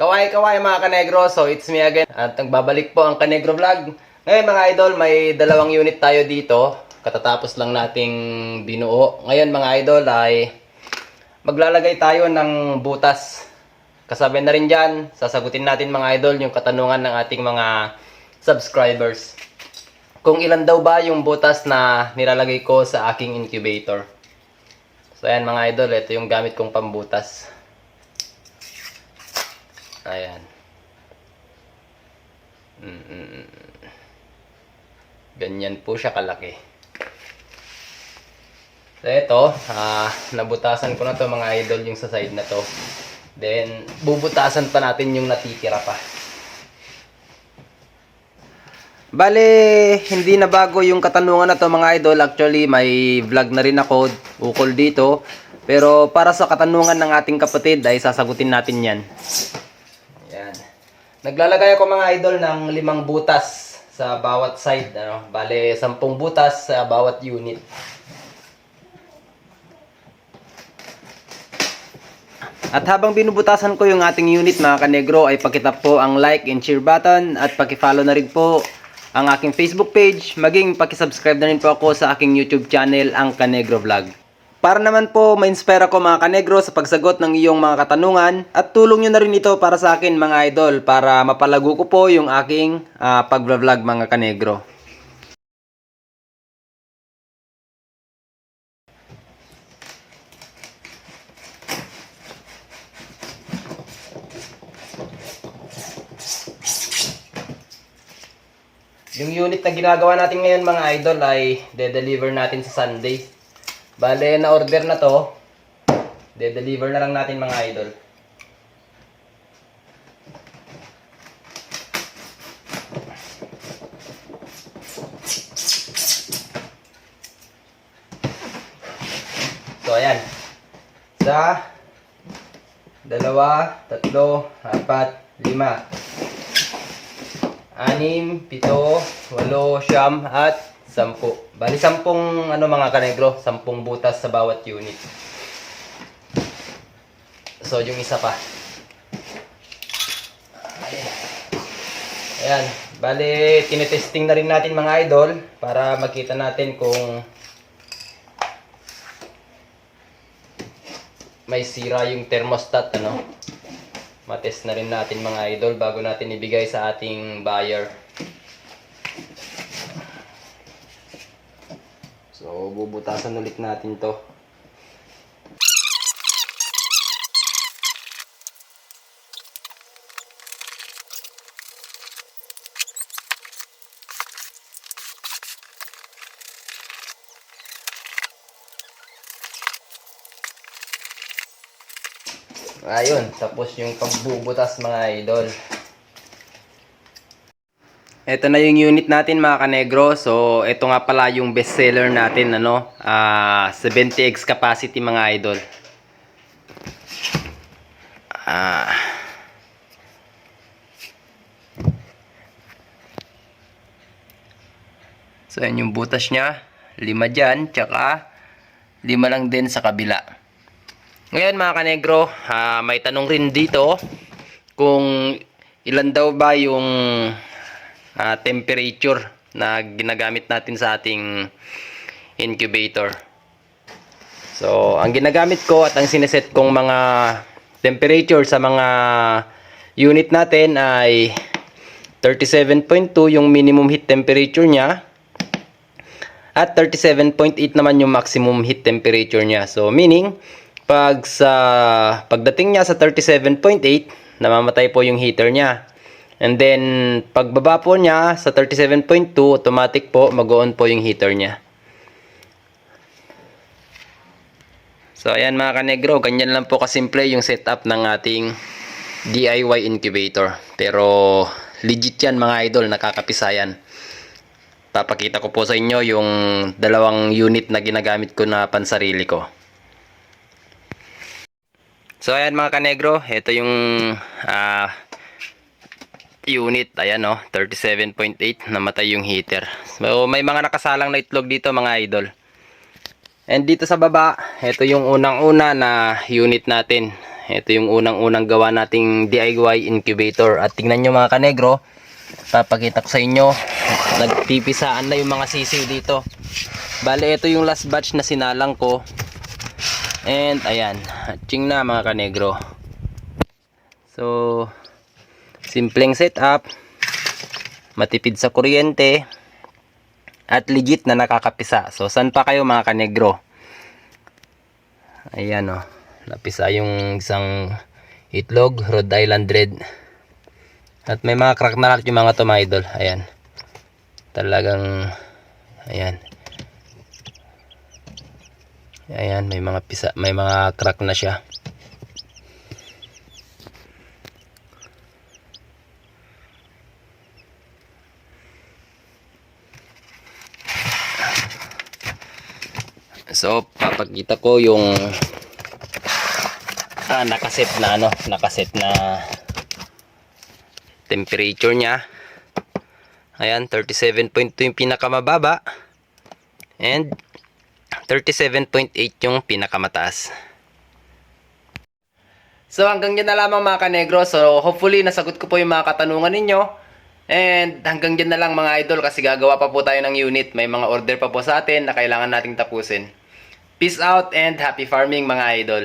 Kaway-kaway mga kanegro, so it's me again. At nagbabalik po ang Kanegro Vlog. Ngayon mga idol, may dalawang unit tayo dito. Katatapos lang nating binuo. Ngayon mga idol ay maglalagay tayo ng butas. Kasabay na rin dyan, sasagutin natin mga idol yung katanungan ng ating mga subscribers. Kung ilan daw ba yung butas na nilalagay ko sa aking incubator. So ayan mga idol, ito yung gamit kong pambutas. Ayan. Mm-mm. Ganyan po siya kalaki. So ito, ah, nabutasan ko na to mga idol yung sa side na to. Then, bubutasan pa natin yung natitira pa. Bale, hindi na bago yung katanungan na to mga idol. Actually, may vlog na rin ako ukol dito. Pero para sa katanungan ng ating kapatid ay sasagutin natin. Yan. Naglalagay ako mga idol ng limang butas sa bawat side. Ano? Bale, sampung butas sa bawat unit. At habang binubutasan ko yung ating unit mga kanegro ay pakitap po ang like and share button at pakifollow na rin po ang aking Facebook page maging pakisubscribe na rin po ako sa aking YouTube channel ang Kanegro Vlog. Para naman po ma-inspire ako mga kanegro sa pagsagot ng iyong mga katanungan at tulong nyo na rin ito para sa akin mga idol para mapalago ko po yung aking ah, pag-vlog mga kanegro. Yung unit na ginagawa natin ngayon mga idol ay de-deliver natin sa Sunday. Bale, na-order na to. De-deliver na lang natin mga idol. So, ayan. Isa, dalawa, tatlo, apat, lima anim, pito, walo, siyam, at sampu. Bali, sampung ano mga kanegro, sampung butas sa bawat unit. So, yung isa pa. Ayan. Bali, tinetesting na rin natin mga idol para makita natin kung may sira yung thermostat, ano. Matest na rin natin mga idol bago natin ibigay sa ating buyer. Bubutasan ulit natin to. Ayun, tapos yung pagbubutas mga idol. Ito na yung unit natin mga kanegro. So, ito nga pala yung best seller natin, ano, ah 70x capacity mga idol. Ah. So, yan yung butas niya. Lima dyan, tsaka lima lang din sa kabila. Ngayon mga kanegro, ah, may tanong rin dito kung ilan daw ba yung ah, temperature na ginagamit natin sa ating incubator. So, ang ginagamit ko at ang sineset kong mga temperature sa mga unit natin ay 37.2 yung minimum heat temperature niya at 37.8 naman yung maximum heat temperature niya. So, meaning, pag sa pagdating niya sa 37.8 namamatay po yung heater niya and then pagbaba po niya sa 37.2 automatic po mag-on po yung heater niya. So ayan mga kanegro ganyan lang po kasimple yung setup ng ating DIY incubator. Pero legit yan mga idol nakakapisayan papakita ko po sa inyo yung dalawang unit na ginagamit ko na pansarili ko. So ayan mga kanegro, ito yung ah, unit, ayan no, 37.8, namatay yung heater. So may mga nakasalang na itlog dito mga idol. And dito sa baba, ito yung unang-una na unit natin. Ito yung unang-unang gawa nating DIY incubator. At tingnan nyo mga kanegro, papakita ko sa inyo, nagpipisaan na yung mga sisiw dito. Bale, ito yung last batch na sinalang ko. And ayan, hatching na mga kanegro. So, simpleng setup, matipid sa kuryente, at legit na nakakapisa. So, saan pa kayo mga kanegro? Ayan o. Napisa yung isang itlog, Rhode Island Red. At may mga crack na lahat yung mga to mga idol. Ayan. Talagang, ayan. Ayan, may mga pisa, may mga crack na siya. So, papakita ko yung ah, nakaset na ano, nakaset na temperature niya. Ayan, 37.2 yung pinakamababa and 37.8 yung pinakamataas. So hanggang dyan na lamang mga kanegro. So hopefully nasagot ko po yung mga katanungan ninyo. And hanggang dyan na lang mga idol kasi gagawa pa po tayo ng unit. May mga order pa po sa atin na kailangan nating tapusin. Peace out and happy farming mga idol.